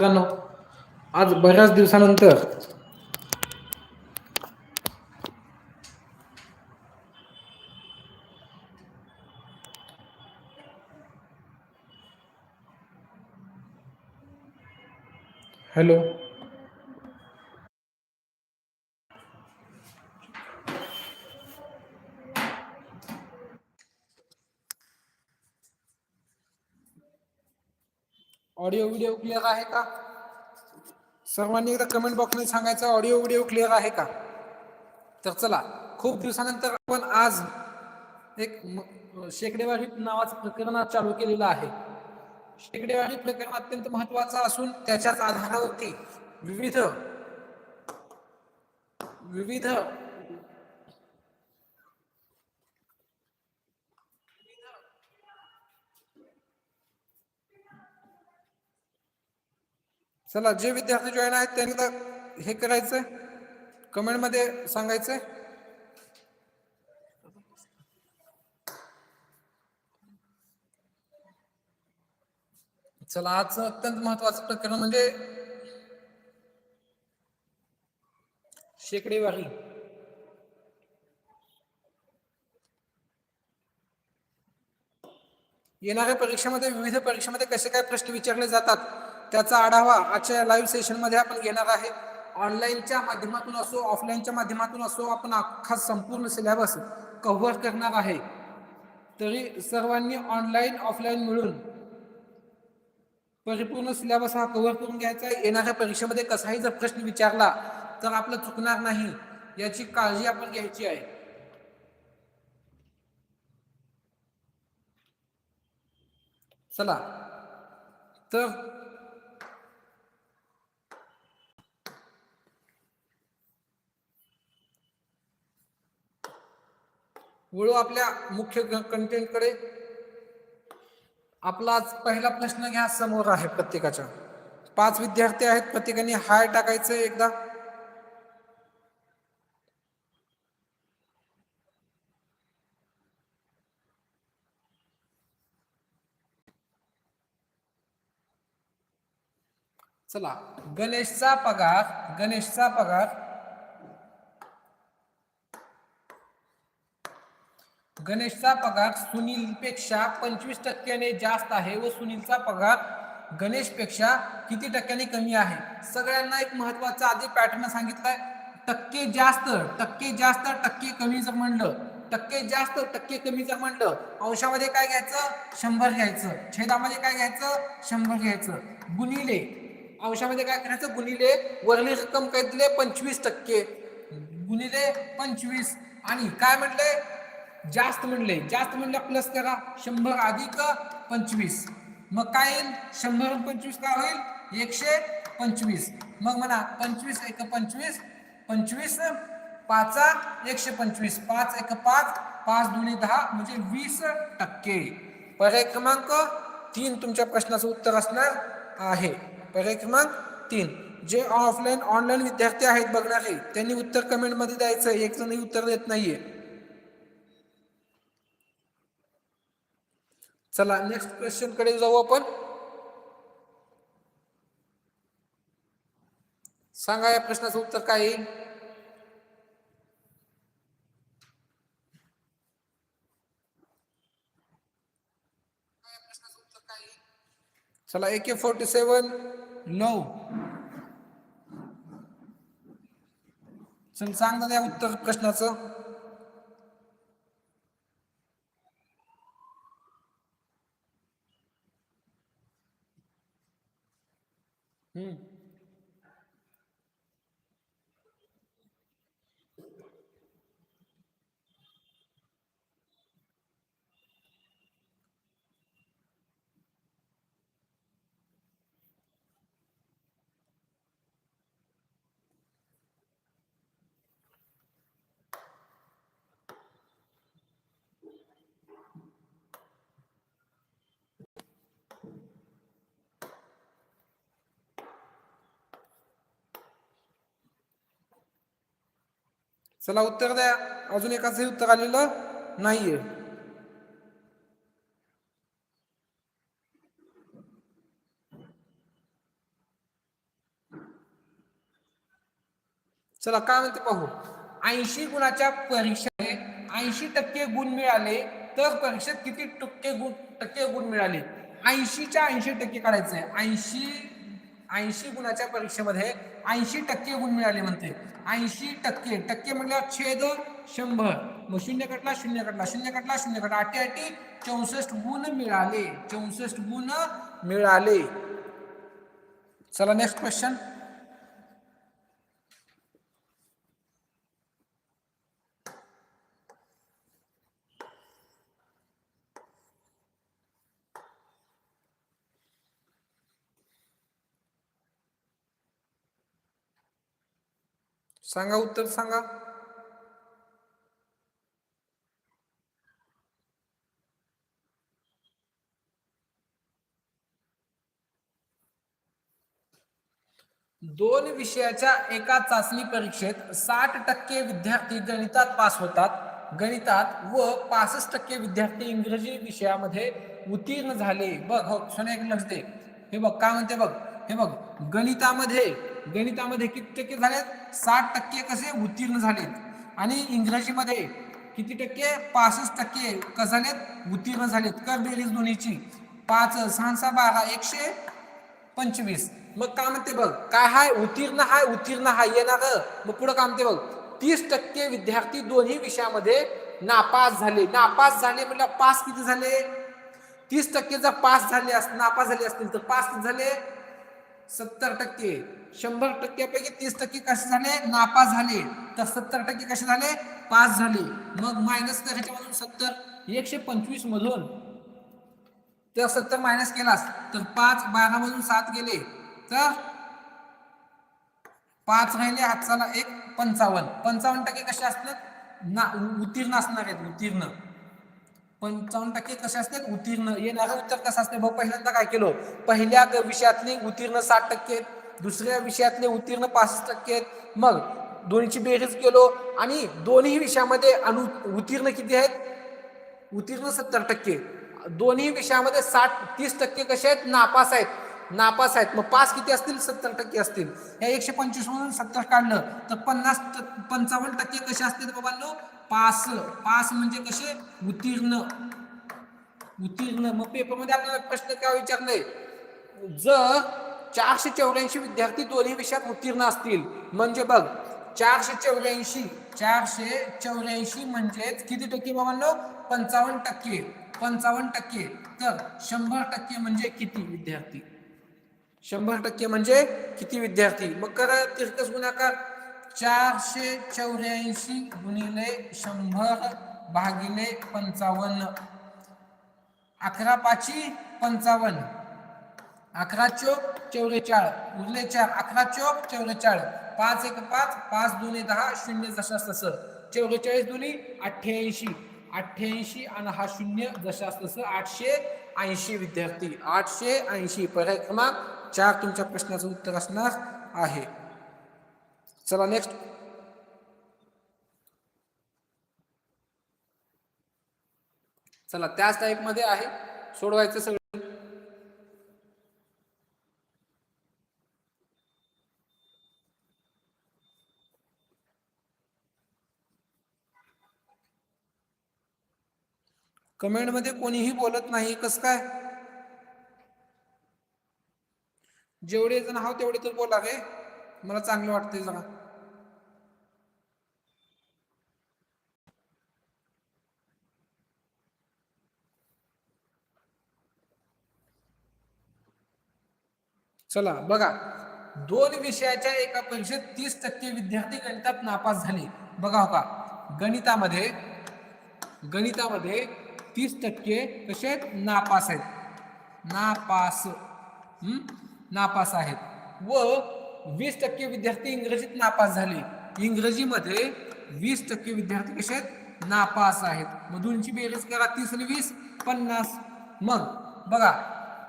मित्रांनो आज बऱ्याच दिवसानंतर हॅलो. ऑडिओ व्हिडिओ क्लिअर आहे का? सर्वांनी एकदा कमेंट बॉक्समध्ये सांगायचं ऑडिओ व्हिडिओ क्लिअर आहे का? तर चला खूप दिवसानंतर आपण आज एक शेकडेवाडी नावाचं प्रकरण आज चालू केलेलं आहे. शेकडेवाडी प्रकरण अत्यंत महत्वाचं असून त्याच्याच आधारावरती विविध विविध चला जे विद्यार्थी जॉईन आहेत त्यांनी तर हे करायचंय. कमेंटमध्ये सांगायचंय. चला आजचं अत्यंत महत्वाचं प्रकरण म्हणजे शेकडेवारी येणाऱ्या परीक्षेमध्ये विविध परीक्षेमध्ये कसे काय प्रश्न विचारले जातात? त्याचा आढावा आजच्या लाईव्ह सेशनमध्ये आपण घेणार आहे. ऑनलाईनच्या माध्यमातून असो ऑफलाईनच्या माध्यमातून असो आपण अख्खा संपूर्ण सिलेबस कव्हर करणार आहे. तरी सर्वांनी ऑनलाईन ऑफलाईन मिळून परिपूर्ण सिलेबस हा कव्हर करून घ्यायचा आहे. येणाऱ्या परीक्षेमध्ये कसाही जर प्रश्न विचारला तर आपलं चुकणार नाही याची काळजी आपण घ्यायची आहे. चला. तर वळू आपल्या मुख्य कंटेंटकडे आपला आज पहिला प्रश्न घ्या समोर आहे प्रत्येकाच्या. पाच विद्यार्थी आहेत प्रत्येकाने हाय टाकायचं एकदा. चला गणेशचा पगार गणेशचा पगार. गणेशचा पगार सुनीलपेक्षा पंचवीस टक्क्याने जास्त आहे व सुनीलचा पगार गणेशपेक्षा किती टक्क्यांनी कमी आहे? सगळ्यांना एक महत्त्वाचा आधी पॅटर्न सांगितलाय. टक्के जास्त टक्के जास्त टक्के कमी जर म्हणलं टक्के जास्त टक्के कमी जर म्हणलं अंशामध्ये काय घ्यायचं? शंभर घ्यायचं. छेदामध्ये काय घ्यायचं? शंभर घ्यायचं. गुणिले अंशामध्ये काय करायचं? गुणिले वरली रक्कम काय दिले? पंचवीस टक्के. गुणिले पंचवीस. आणि काय म्हटलंय? जास्त म्हणले जास्त म्हणलं प्लस करा शंभर अधिक पंचवीस. मग काय येईल? शंभर पंचवीस काय होईल? एकशे पंचवीस. मग म्हणा पंचवीस एक पंचवीस पंचवीस पाचा एकशे पंचवीस. पाच एक पाच पाच दोन्ही दहा म्हणजे वीस टक्के. पर्याय क्रमांक तीन तुमच्या प्रश्नाचं उत्तर असणार आहे. पर्याय क्रमांक तीन. जे ऑफलाईन ऑनलाईन विद्यार्थी आहेत बघणारे त्यांनी उत्तर कमेंटमध्ये द्यायचं एक जणही उत्तर देत नाहीये. चला नेक्स्ट क्वेश्चनकडे जाऊ आपण. सांगा या प्रश्नाचं उत्तर काय येईल चला ए के फोर्टी सेवन नऊ. चल सांग ना या उत्तर प्रश्नाचं. हम्म चला उत्तर द्या. अजून एकाचही उत्तर आलेलं नाहीये. चला काय म्हणते पाहू. ऐंशी गुणाच्या परीक्षेने ऐंशी टक्के गुण मिळाले तर परीक्षेत किती टक्के गुण टक्के गुण मिळाले? ऐंशीच्या ऐंशी टक्के काढायचे ऐंशी ऐंशी गुणाच्या परीक्षेमध्ये ऐंशी टक्के गुण मिळाले म्हणते. ऐंशी टक्के टक्के म्हणल्यावर छेद शंभर. मग शून्य कटला शून्य कटला शून्य कटला शून्य कटला. आठी आठी चौसष्ट गुण मिळाले. चौसष्ट गुण मिळाले. चला नेक्स्ट क्वेश्चन सांगा उत्तर सांगा. दोन विषयाच्या एका चाचणी परीक्षेत साठ टक्के विद्यार्थी गणितात पास होतात. गणितात व पासष्ट टक्के विद्यार्थी इंग्रजी विषयामध्ये उत्तीर्ण झाले. बघ हो सोने एक लक्ष दे. हे बघ काय म्हणते बघ हे बघ गणितामध्ये गणितामध्ये किती टक्के झालेत? साठ टक्के कसे उत्तीर्ण झालेत? आणि इंग्रजीमध्ये किती टक्के? पासष्ट टक्के कसे झालेत? उत्तीर्ण झालेत. कर बेरीज दोन्हीची. पाच सहा सहा बारा एकशे पंचवीस. मग काय म्हणते बघ? काय हाय? उत्तीर्ण हाय उत्तीर्ण हाय. येणार. मग पुढे काय म्हणते बघ? तीस टक्के विद्यार्थी दोन्ही विषयामध्ये नापास झाले. नापास झाले म्हणजे पास किती झाले? तीस टक्के जर पास झाले नापास झाले असतील तर पास किती झाले? सत्तर टक्के. शंभर टक्क्यापैकी तीस टक्के कसे झाले? नापास झाले. तर सत्तर टक्के कसे झाले? पास झाले. मग मायनस करायच्या सत्तर? एकशे पंचवीस मधून. तर सत्तर मायनस केलास तर पाच बारा मधून सात गेले. तर पाच राहिले हातचाला एक पंचावन्न. पंचावन्न टक्के कसे असतात? ना उत्तीर्ण असणार आहेत उत्तीर्ण पंचावन्न टक्के कसे असतात उत्तीर्ण येणारा उत्तर कसं असते? भाऊ पहिल्यांदा काय केलं? पहिल्या विषयातले उत्तीर्ण साठ टक्के आहेत, दुसऱ्या विषयातले उत्तीर्ण पासष्ट टक्के आहेत. मग दोन्हीची बेरीज केलो आणि दोन्ही विषयामध्ये अनु उत्तीर्ण किती आहेत? उत्तीर्ण सत्तर टक्के. दोन्ही विषयामध्ये साठ तीस टक्के कसे आहेत? नापास आहेत. नापास आहेत. मग पास किती असतील? सत्तर टक्के असतील. या एकशे पंचवीस मधून सत्तर काढलं तर पन्नास पंचावन्न टक्के कसे असतील बाबांनो? पास. पास म्हणजे कसे? उत्तीर्ण. उत्तीर्ण. मग पेपरमध्ये आपल्याला प्रश्न काय विचारले जर चारशे चौऱ्याऐंशी विद्यार्थी दोन्ही विषयात उत्तीर्ण असतील म्हणजे बघ चारशे चौऱ्याऐंशी चारशे चौऱ्याऐंशी म्हणजेच किती टक्के बाबांनो? पंचावन्न टक्के. पंचावन्न टक्के. तर शंभर टक्के म्हणजे किती विद्यार्थी? शंभर टक्के म्हणजे किती विद्यार्थी? मग करा तिरकस गुणाकार. चारशे चौऱ्याऐंशी गुणिले शंभर भागिले पंचावन्न. अकरा पाची पंचावन्न. अकरा चोक चौवेचाळ उरले चार. अकरा चोक चौवेचाळ पाच एक पाच पाच दोन्ही दहा शून्य जशास तसं चौवेचाळीस दोन्ही अठ्ठ्याऐंशी. अठ्ठ्याऐंशी आणि हा शून्य जशास तसं आठशे ऐंशी विद्यार्थी. आठशे ऐंशी. पर्याय क्रमांक चार तुमच्या प्रश्नाचं उत्तर असणार आहे. चला नेक्स्ट चला त्याच टाईपमध्ये आहे. सोडवायचं सगळं. कमेंटमध्ये कोणीही बोलत नाही कसं काय? जेवढे जण आहोत तेवढे तर बोला रे. मला चांगलं वाटतंय जरा. चला बघा. दोन विषयाच्या एका परीक्षेत तीस टक्के विद्यार्थी गणितात नापास झाले. बघा हो का गणितामध्ये गणितामध्ये तीस टक्के कसे आहेत? नापास आहेत. नापास. हम्म नापास आहेत. व वीस टक्के विद्यार्थी इंग्रजीत नापास झाले. इंग्रजीमध्ये वीस टक्के विद्यार्थी कसे आहेत नापास आहेत. मधूनची बेरीज करा तीस आणि वीस पन्नास. मग बघा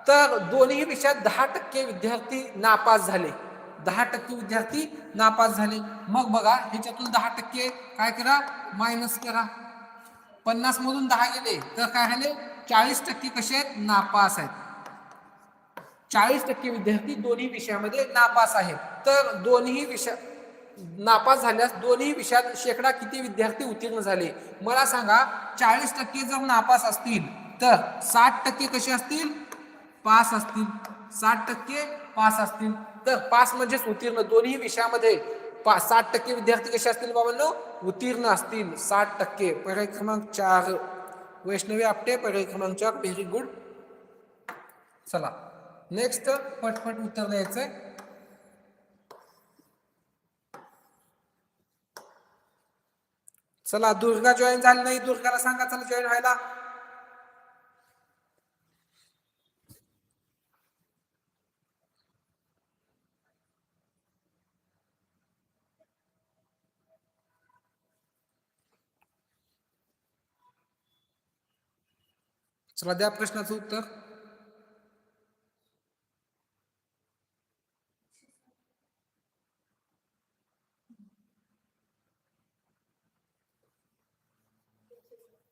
तर दोन्ही विषयात दहा टक्के विद्यार्थी नापास झाले. दहा टक्के विद्यार्थी नापास झाले. मग बघा ह्याच्यातून दहा टक्के काय करा? मायनस करा. पन्नास मधून दहा गेले तर काय झाले? चाळीस टक्के कसे आहेत नापास आहेत. चाळीस टक्के विद्यार्थी दोन्ही विषयामध्ये नापास आहेत. तर दोन्ही विषय नापास झाल्यास दोन्ही विषयात शेकडा किती विद्यार्थी उत्तीर्ण झाले? मला सांगा चाळीस टक्के जर नापास असतील तर साठ टक्के कसे असतील? पास असतील. साठ टक्के पास असतील. तर पास म्हणजेच उत्तीर्ण. दोन्ही विषयामध्ये पा साठ टक्के विद्यार्थी कसे असतील बाबांनो? उत्तीर्ण असतील. साठ टक्के. पर्याय क्रमांक चार. वैष्णवी आपटे पर्याय क्रमांक चार. व्हेरी गुड चला. नेक्स्ट पटपट उत्तर द्यायचंय. चला दुर्गा जॉईन झाली नाही. दुर्गाला सांगा चला जॉईन व्हायला. चला द्या प्रश्नाचं उत्तर.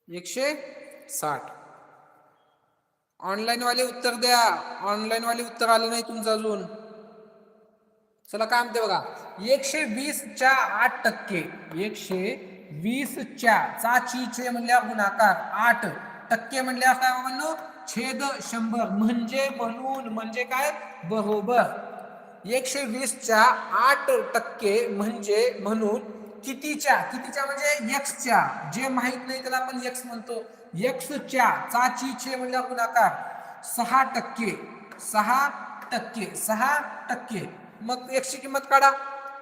एकशे साठ. ऑनलाईन वाले उत्तर द्या. ऑनलाईन वाले उत्तर आलं नाही तुमचं अजून. चला काय म्हणते बघा. एकशे वीस च्या आठ टक्के. एकशे वीस च्या चाची छे म्हणल्या गुणाकार आठ टक्के म्हणल्या काय म्हणू छेद शंभर. म्हणजे म्हणून म्हणजे काय? बरोबर. एकशे वीस च्या आठ टक्के म्हणजे म्हणून कितीच्या? कितीच्या म्हणजे यक्सच्या जे माहीत नाही त्याला आपण एक्स म्हणतो. एक्सच्या चाची छे म्हणजे गुणाकार सहा टक्के. सहा टक्के. सहा टक्के. मग एकशे किंमत काढा.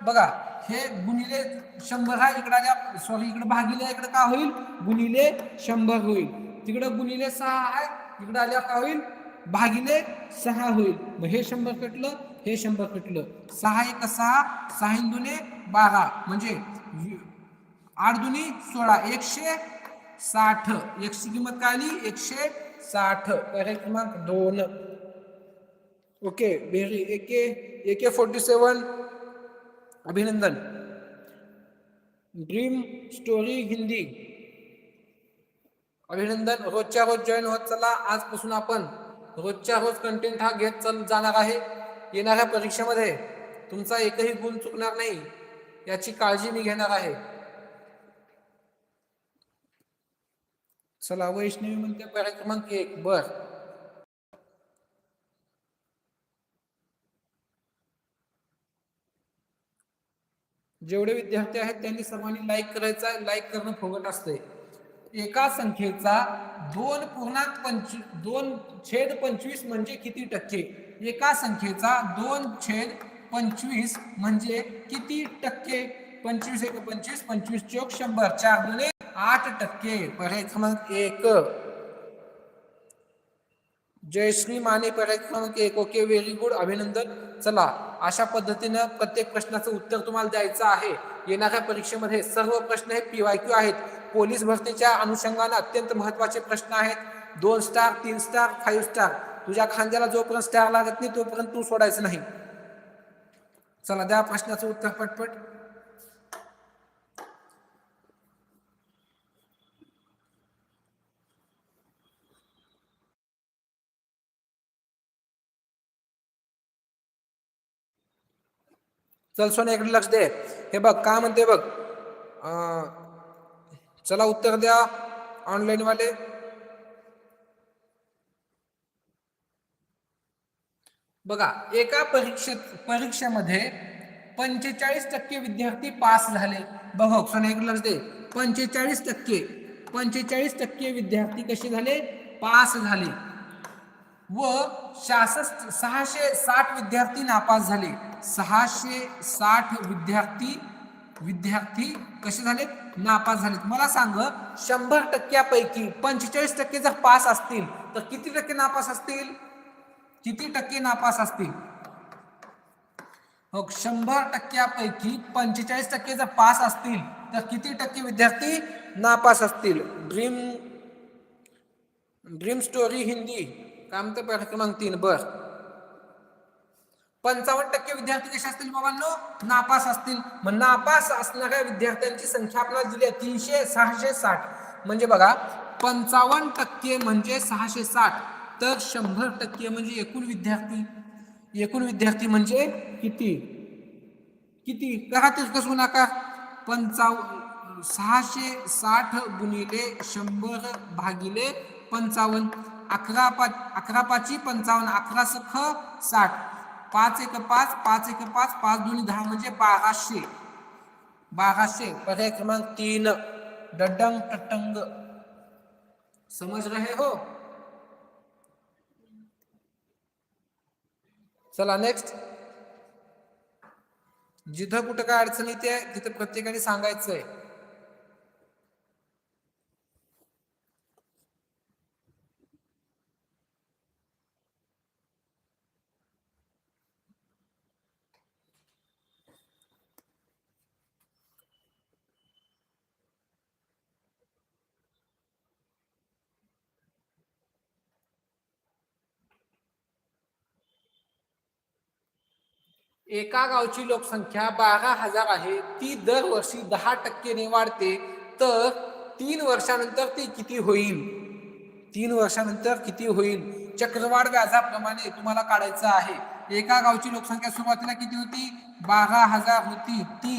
बघा हे गुणिले शंभर हा इकडे आल्या सॉरी इकडे भागिले इकडे का होईल? गुणिले शंभर होईल. तिकडे गुणिले सहा आहे इकडे आल्या का होईल? भागिले सहा होईल. मग हे शंभर कटलं हे शंभर कटलं. सहा एक सहा सहा दुने बारा. म्हणजे आठ दुनी सोळा एकशे साठ. एकशे किंमत काय आली? एकशे साठ. पर्याय क्रमांक दोन. ओके व्हेरी एके एके फोर्टी सेवन अभिनंदन. Dream story Hindi. अभिनंदन रोजच्या रोज जॉईन होत चला. आजपासून आपण रोजच्या रोज कंटेंट हा घेत चल जाणार आहे. येणाऱ्या परीक्षेमध्ये तुमचा एकही गुण चुकणार नाही. याची काळजी मी घेणार आहे. चला वैष्णवी म्हणते पर्याय क्रमांक एक. बर. जेवढे विद्यार्थी आहेत त्यांनी सर्वांनी लाईक करायचा लाईक करणं फुकट असते. एका संख्येचा दोन पूर्णांक पंच दोन छेद पंचवीस म्हणजे किती टक्के? एका संख्येचा दोन छेद पंचवीस म्हणजे किती टक्के? पंचवीस एक पंचवीस पंचवीस चोक शंभर. चार दुने आठ टक्के. पर्याय क्रमांक एक. जयश्री माने पर्याय क्रमांक एक. ओके व्हेरी गुड अभिनंदन. चला अशा पद्धतीनं प्रत्येक प्रश्नाचं उत्तर तुम्हाला द्यायचं आहे. येणाऱ्या परीक्षेमध्ये सर्व प्रश्न हे पीवायक्यू आहेत. पोलीस भरतीच्या अनुषंगाने अत्यंत महत्त्वाचे प्रश्न आहेत. दोन स्टार तीन स्टार फाईव्ह स्टार तुझ्या खांद्याला जोपर्यंत स्टार लागत नाही तोपर्यंत तू सोडायचं नाही. चला द्या प्रश्नाचं उत्तर पटपट. चल सोन्या इकडे लक्ष दे. हे बघ काय म्हणते बघ. अं, चला उत्तर द्या ऑनलाईन वाले. बघा एका परीक्षेत परीक्षेमध्ये पंचेचाळीस टक्के विद्यार्थी पास झाले. बघ ऑप्शन इकडे लक्ष दे. पंचेचाळीस टक्के पंचेचाळीस टक्के विद्यार्थी कसे झाले? पास झाले. व शासष्ट सहाशे साठ विद्यार्थी नापास झाले. सहाशे साठ विद्यार्थी विद्यार्थी कसे झाले? नापास झालेत मला सांग शंभर टक्क्यापैकी पंचेचाळीस टक्के जर पास असतील तर किती टक्के नापास असतील? किती टक्के नापास असतील? मग शंभर टक्क्यापैकी पंचेचाळीस टक्के जर पास असतील तर किती टक्के विद्यार्थी नापास असतील? ड्रीम ड्रीम स्टोरी हिंदी काय पाठ क्रमांक तीन बर. पंचावन्न टक्के विद्यार्थी कसे असतील बाबांनो? नापास असतील. मग नापास असणाऱ्या विद्यार्थ्यांची संख्या आपल्याला दिली आहे तीनशे सहाशे साठ. म्हणजे बघा पंचावन्न टक्के म्हणजे सहाशे साठ. तर शंभर टक्के म्हणजे एकूण विद्यार्थी एकूण विद्यार्थी म्हणजे किती? किती? करा तेच कसू नका? पंचाव सहाशे साठ गुणिले शंभर भागिले पंचावन्न अकरा पाच अकरा पाची पंचावन्न अकरा सख साठ. पाच एक पाच पाच एक पाच पाच दोन्ही दहा म्हणजे बाराशे. बाराशे पर्याय क्रमांक तीन. डडंग टटंग. समज रहे हो? चला नेक्स्ट जिथं कुठं काय अडचण येते तिथं प्रत्येकाने सांगायचंय. एका गावची लोकसंख्या बारा हजार आहे ती दरवर्षी दहा टक्केने वाढते तर तीन वर्षानंतर ती किती होईल? तीन वर्षानंतर किती होईल? चक्रवाढ व्याजाप्रमाणे तुम्हाला काढायचं आहे. एका गावची लोकसंख्या सुरुवातीला किती होती? बारा हजार होती. ती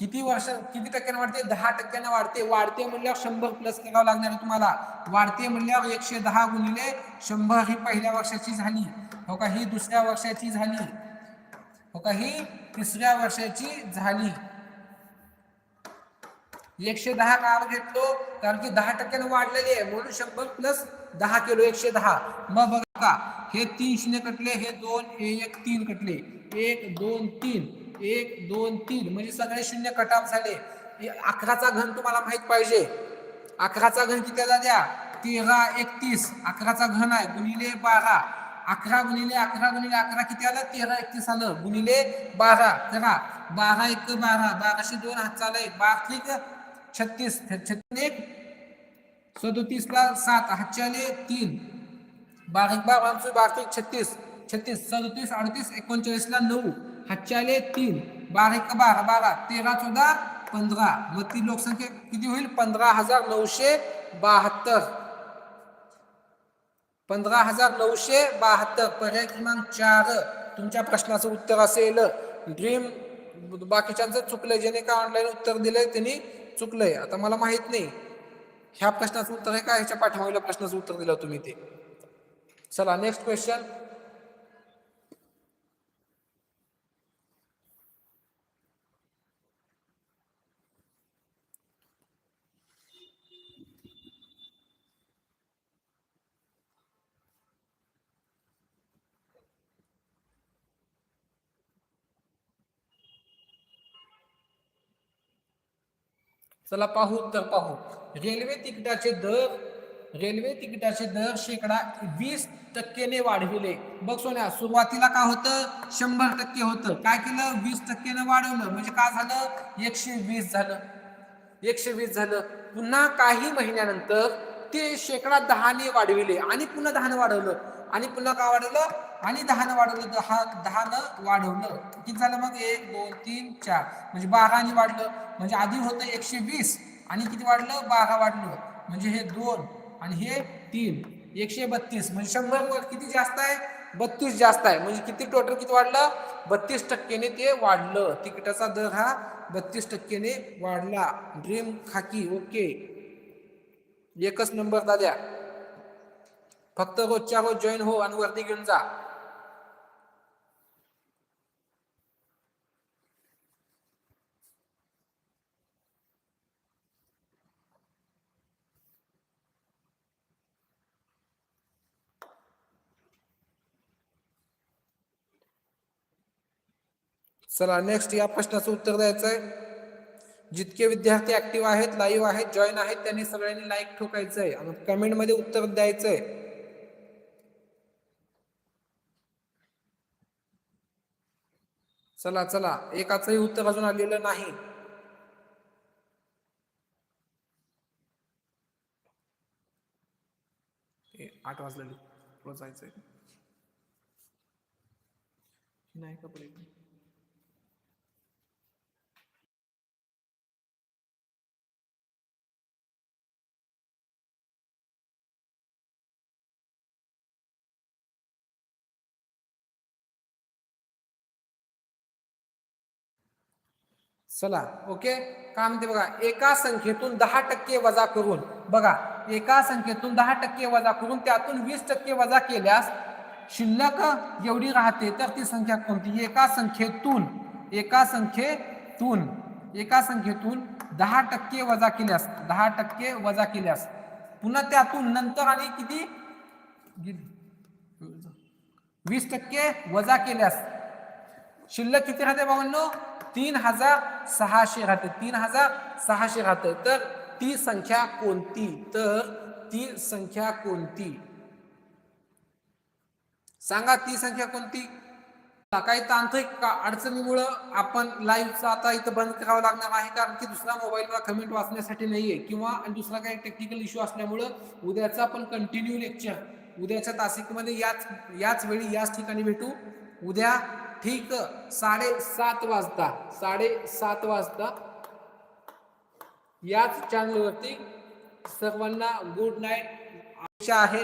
किती वर्ष किती टक्क्याने वाढते? दहा टक्क्याने वाढते. वाढते म्हणल्यावर शंभर प्लस करावं लागणार आहे तुम्हाला. वाढते म्हणल्यावर एकशे दहा गुणिले शंभर ही पहिल्या वर्षाची झाली. हो का? ही दुसऱ्या वर्षाची झाली. हो का? ही तिसऱ्या वर्षाची झाली. एकशे दहा काळ घेतलो कारण की दहा टक्क्याने वाढलेली आहे. म्हणून शंभर प्लस दहा किलो एकशे दहा. मग बघा का हे तीन शून्य कटले हे दोन एक तीन कटले. एक दोन तीन. एक दोन तीन. म्हणजे सगळे शून्य कटाप झाले. हे अकराचा घन तुम्हाला माहीत पाहिजे. अकराचा घन किती द्या तेरा एकतीस. अकराचा घन आहे. गुणिले बारा. अकरा गुणिले अकरा गुणिले अकरा किती आलं? तेरा एकतीस आलं. गुणिले बारा. करा. बारा एक बारा. बाराशे दोन हात चालय. बार छत्तीस. छत्तीस एक. सदोतीस ला सात. हातचे आले तीन. बारीक बार. आमचे बारतीक छत्तीस. छत्तीस. सदोतीस अडतीस एकोणचाळीस ला नऊ. हातचे आले तीन. बारीक बारा. बारा. तेरा चौदा पंधरा. मग ती लोकसंख्या किती होईल? पंधरा हजार नऊशे बहात्तर. पंधरा हजार नऊशे बहात्तर. पर्याय क्रमांक चार. तुमच्या प्रश्नाचं उत्तर असेल. ड्रीम बाकीच्यांचं चुकलंय. ज्याने का ऑनलाईन उत्तर दिलंय त्यांनी चुकलंय. आता मला माहीत नाही. ह्या प्रश्नाचं उत्तर आहे का? ह्याच्या पाठीमागल्या प्रश्नाचं उत्तर दिलं तुम्ही ते. चला नेक्स्ट क्वेश्चन चला पाहू तर पाहू. रेल्वे तिकिटाचे दर रेल्वे तिकिटाचे दर शेकडा वीस टक्केने वाढविले. बघ सोन्या सुरुवातीला काय होतं? शंभर टक्के होतं. काय केलं? वीस टक्केनं वाढवलं. म्हणजे काय झालं? एकशे वीस झालं. एकशे वीस झालं. पुन्हा काही महिन्यानंतर ते शेकडा दहाने वाढविले आणि पुन्हा दहाने वाढवलं. आणि पुन्हा काय वाढवलं? आणि दहानं वाढवलं दहा दहानं वाढवलं. किती झालं मग? एक दोन तीन चार. म्हणजे बाराने वाढलं. म्हणजे आधी होतं एकशे वीस आणि किती वाढलं? बारा वाढलं. म्हणजे हे दोन आणि हे तीन. एकशे बत्तीस. म्हणजे शंभर किती जास्त आहे? बत्तीस जास्त आहे. म्हणजे किती टोटल किती वाढलं? बत्तीस टक्केने ते वाढलं. तिकिटाचा दर हा बत्तीस टक्केने वाढला. ड्रीम खाकी ओके. एकच नंबर दाद्या. फक्त रोजच्या रोज जॉईन हो आणि वरती घेऊन जा. चला नेक्स्ट या प्रश्नाचं उत्तर द्यायचं आहे जितके विद्यार्थी ऍक्टिव्ह आहेत लाईव्ह आहेत जॉईन आहेत त्यांनी सगळ्यांनी लाईक ठोकायचं आहे आणि कमेंटमध्ये उत्तर द्यायचं आहे चला चला एकाचंही उत्तर अजून आलेलं नाही. आठ वाजलेली पुढे जायचंय. नाही का चला ओके? काय म्हणते बघा एका संख्येतून दहा टक्के वजा करून बघा एका संख्येतून दहा टक्के वजा करून त्यातून वीस टक्के वजा केल्यास शिल्लक एवढी राहते तर ती संख्या कोणती? एका संख्येतून एका संख्येतून एका संख्येतून दहा टक्के वजा केल्यास दहा टक्के वजा केल्यास पुन्हा त्यातून नंतर आणि किती? वीस टक्के वजा केल्यास शिल्लक किती राहते बाबांनो तीन हजार सहाशे राहते. तीन हजार सहाशे राहते. तर ती संख्या कोणती? तर ती संख्या कोणती? सांगा ती संख्या कोणती? काही तांत्रिक का- अडचणीमुळं आपण लाईव्हचं आता इथं बंद करावं लागणार आहे कारण की दुसरा मोबाईलवर कमेंट वाचण्यासाठी नाहीये. किंवा दुसरा काही टेक्निकल इश्यू असल्यामुळं उद्याचा आपण कंटिन्यू लेक्चर उद्याच्या तासिकमध्ये याच याच वेळी याच ठिकाणी भेटू. उद्या ठीक साडेसात वाजता साडेसात वाजता याच चॅनलवरती सर्वांना गुड नाईट आशा आहे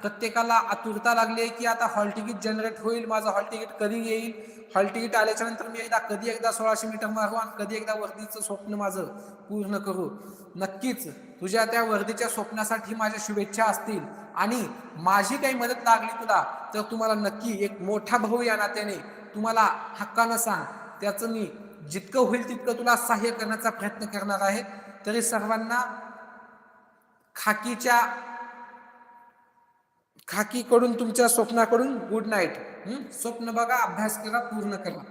प्रत्येकाला आतुरता लागली आहे की आता हॉल तिकीट जनरेट होईल माझं हॉल तिकीट कधी येईल? हॉल तिकीट आल्याच्यानंतर मी एकदा कधी एकदा सोळाशे मीटर मारू आणि कधी एकदा वर्दीचं स्वप्न माझं पूर्ण करू. नक्कीच तुझ्या त्या वर्दीच्या स्वप्नासाठी माझ्या शुभेच्छा असतील आणि माझी काही मदत लागली तुला तर तुम्हाला नक्की एक मोठा भाऊ या नात्याने तुम्हाला हक्कानं सांग. त्याचं मी जितकं होईल तितकं तुला सहाय्य करण्याचा प्रयत्न करणार आहे. तरी सर्वांना खाकीच्या खाकीकडून तुमच्या स्वप्नाकडून गुड नाईट स्वप्न बघा अभ्यास करा पूर्ण करा.